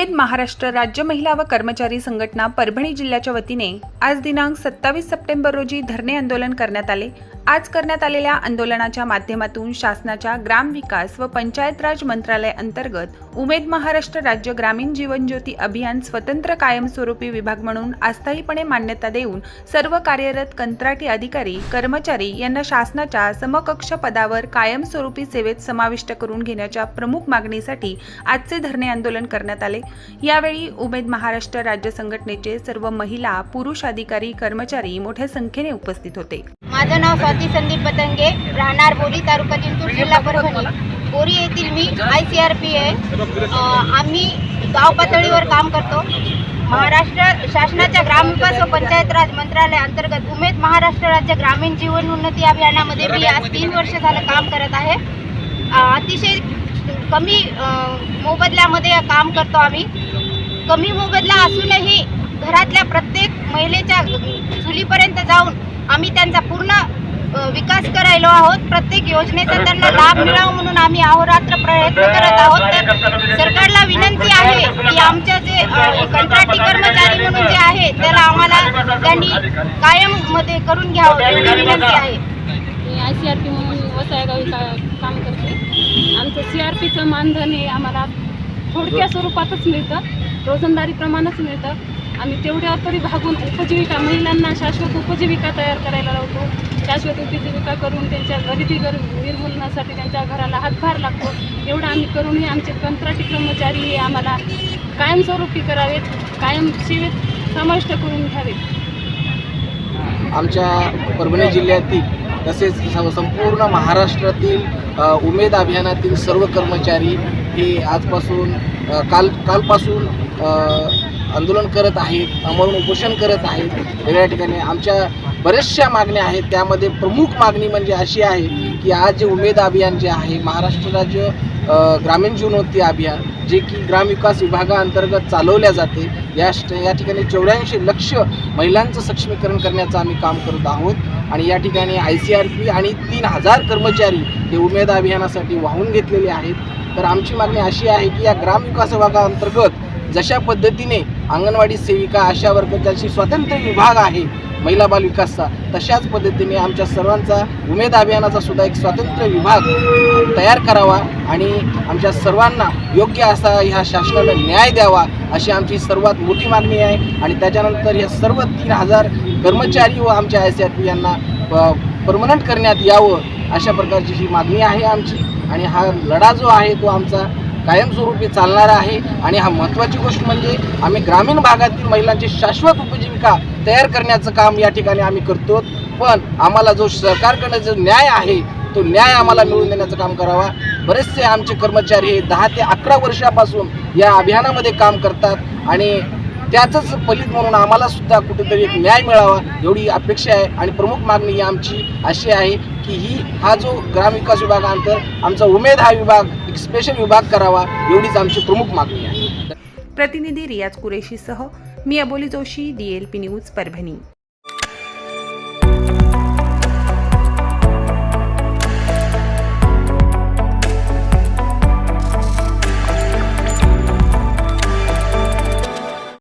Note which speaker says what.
Speaker 1: उमेद महाराष्ट्र राज्य महिला व कर्मचारी संघटना परभणी जिल्ह्याच्या वतीने आज दिनांक सत्तावीस सप्टेंबर रोजी धरणे आंदोलन करण्यात आले. आज करण्यात आलेल्या आंदोलनाच्या माध्यमातून शासनाच्या ग्रामविकास व पंचायत राज मंत्रालय अंतर्गत उमेद महाराष्ट्र राज्य ग्रामीण जीवन ज्योती अभियान स्वतंत्र कायमस्वरूपी विभाग म्हणून अस्थायीपणे मान्यता देऊन सर्व कार्यरत कंत्राटी अधिकारी कर्मचारी यांना शासनाच्या समकक्ष पदावर कायमस्वरूपी सेवेत समाविष्ट करून घेण्याच्या प्रमुख मागणीसाठी आजचे धरणे आंदोलन करण्यात आले. यावेळी उमेद महाराष्ट्र राज्य संघटनेचे सर्व महिला पुरुष अधिकारी कर्मचारी मोठ्या संख्येने उपस्थित होते.
Speaker 2: माझं नाव स्वाती संदीप पतंगे राहणार बोरी तालुका जिंतूर जिल्हा परभणी. बोरी येथील मी आय सी आर पी आहे आम्ही गाव पातळीवर काम करतो. महाराष्ट्र शासनाच्या ग्रामविकास व पंचायत राज मंत्रालय अंतर्गत उमेद महाराष्ट्र राज्य ग्रामीण जीवन उन्नती अभियानामध्ये मी आज तीन वर्ष झालं काम करत आहे. अतिशय कमी मोबदल्यामध्ये काम करतो आम्ही. कमी मोबदला असूनही घरातल्या प्रत्येक महिलेच्या चुलीपर्यंत जाऊन आम्ही त्यांचा पूर्ण विकास करायलो आहोत. प्रत्येक योजनेचा त्यांना लाभ मिळावा म्हणून आम्ही अहोरात्र प्रयत्न करत आहोत. तर सरकारला विनंती आहे की आमच्या जे कंत्राटी कर्मचारी म्हणून जे आहे त्याला आम्हाला त्यांनी कायममध्ये करून घ्यावं एवढी विनंती आहे.
Speaker 3: मी आय सी आर पी म्हणून वसायगावी काम करते. आमचं सी आर पीचं मानधन हे आम्हाला थोडक्या स्वरूपातच मिळतं. रोजंदारीप्रमाणेच मिळतं. आम्ही तेवढ्यावर तरी भागून उपजीविका महिलांना शाश्वत उपजीविका तयार करायला लावतो. शाश्वत उपजीविका करून त्यांच्या गरिबी गर निर्मूलनासाठी त्यांच्या घराला हातभार लागतो. एवढं आम्ही करूनही आमचे कंत्राटी कर्मचारी हे आम्हाला कायमस्वरूपी करावेत कायम सेवेत समाविष्ट करून घ्यावेत.
Speaker 4: आमच्या परभणी जिल्ह्यातील तसेच संपूर्ण महाराष्ट्रातील उमेद अभियानातील सर्व कर्मचारी हे आजपासून काल कालपासून आंदोलन करत आहेत अमरण उपोषण करत आहेत. वेगळ्या ठिकाणी आमच्या बऱ्याचशा मागण्या आहेत. त्यामध्ये प्रमुख मागणी म्हणजे अशी आहे की आज जे उमेद अभियान जे आहे महाराष्ट्र राज्य ग्रामीण जीवनोत्ती अभियान जे की ग्रामविकास विभागाअंतर्गत चालवल्या जाते या या ठिकाणी चौऱ्याऐंशी लक्ष महिलांचं सक्षमीकरण करण्याचं आम्ही काम करत आहोत. आणि या ठिकाणी आय सी आर पी आणि तीन हजार कर्मचारी हे उमेद अभियानासाठी वाहून घेतलेले आहेत. तर आमची मागणी अशी आहे की या ग्रामविकास विभागाअंतर्गत जशा पद्धतीने अंगणवाडी सेविका आशा वर्गाची स्वतंत्र विभाग आहे महिला बाल विकासचा तशाच पद्धतीने आमच्या सर्वांचा उमेद अभियानाचा सुद्धा एक स्वतंत्र विभाग तयार करावा आणि आमच्या सर्वांना योग्य असा ह्या शासनानं न्याय द्यावा अशी आमची सर्वात मोठी मागणी आहे. आणि त्याच्यानंतर या सर्व तीन हजार कर्मचारी व आमच्या आय सी आर पी यांना परमनंट करण्यात यावं अशा प्रकारची ही मागणी आहे आमची. आणि हा लढा जो आहे तो आमचा कायमस्वरूपी चालणारा आहे. आणि हा महत्त्वाची गोष्ट म्हणजे आम्ही ग्रामीण भागातील महिलांची शाश्वत उपजीविका तयार करण्याचं काम या ठिकाणी आम्ही करतो. पण आम्हाला जो सरकारकडनं जो न्याय आहे तो न्याय आम्हाला मिळवून देण्याचं काम करावा. बरेचसे आमचे कर्मचारी हे दहा ते अकरा वर्षापासून या अभियानामध्ये काम करतात. आणि त्याचंच पलीत म्हणून आम्हाला सुद्धा कुठेतरी एक न्याय मिळावा एवढी अपेक्षा आहे. आणि प्रमुख मागणी ही आमची अशी आहे की ही हा जो ग्रामविकास विभागानंतर आमचा उमेद हा विभाग एक स्पेशल विभाग करावा एवढीच आमची प्रमुख मागणी आहे.
Speaker 1: प्रतिनिधी रियाज कुरेशीसह मी अबोली जोशी डीएलपी न्यूज परभणी.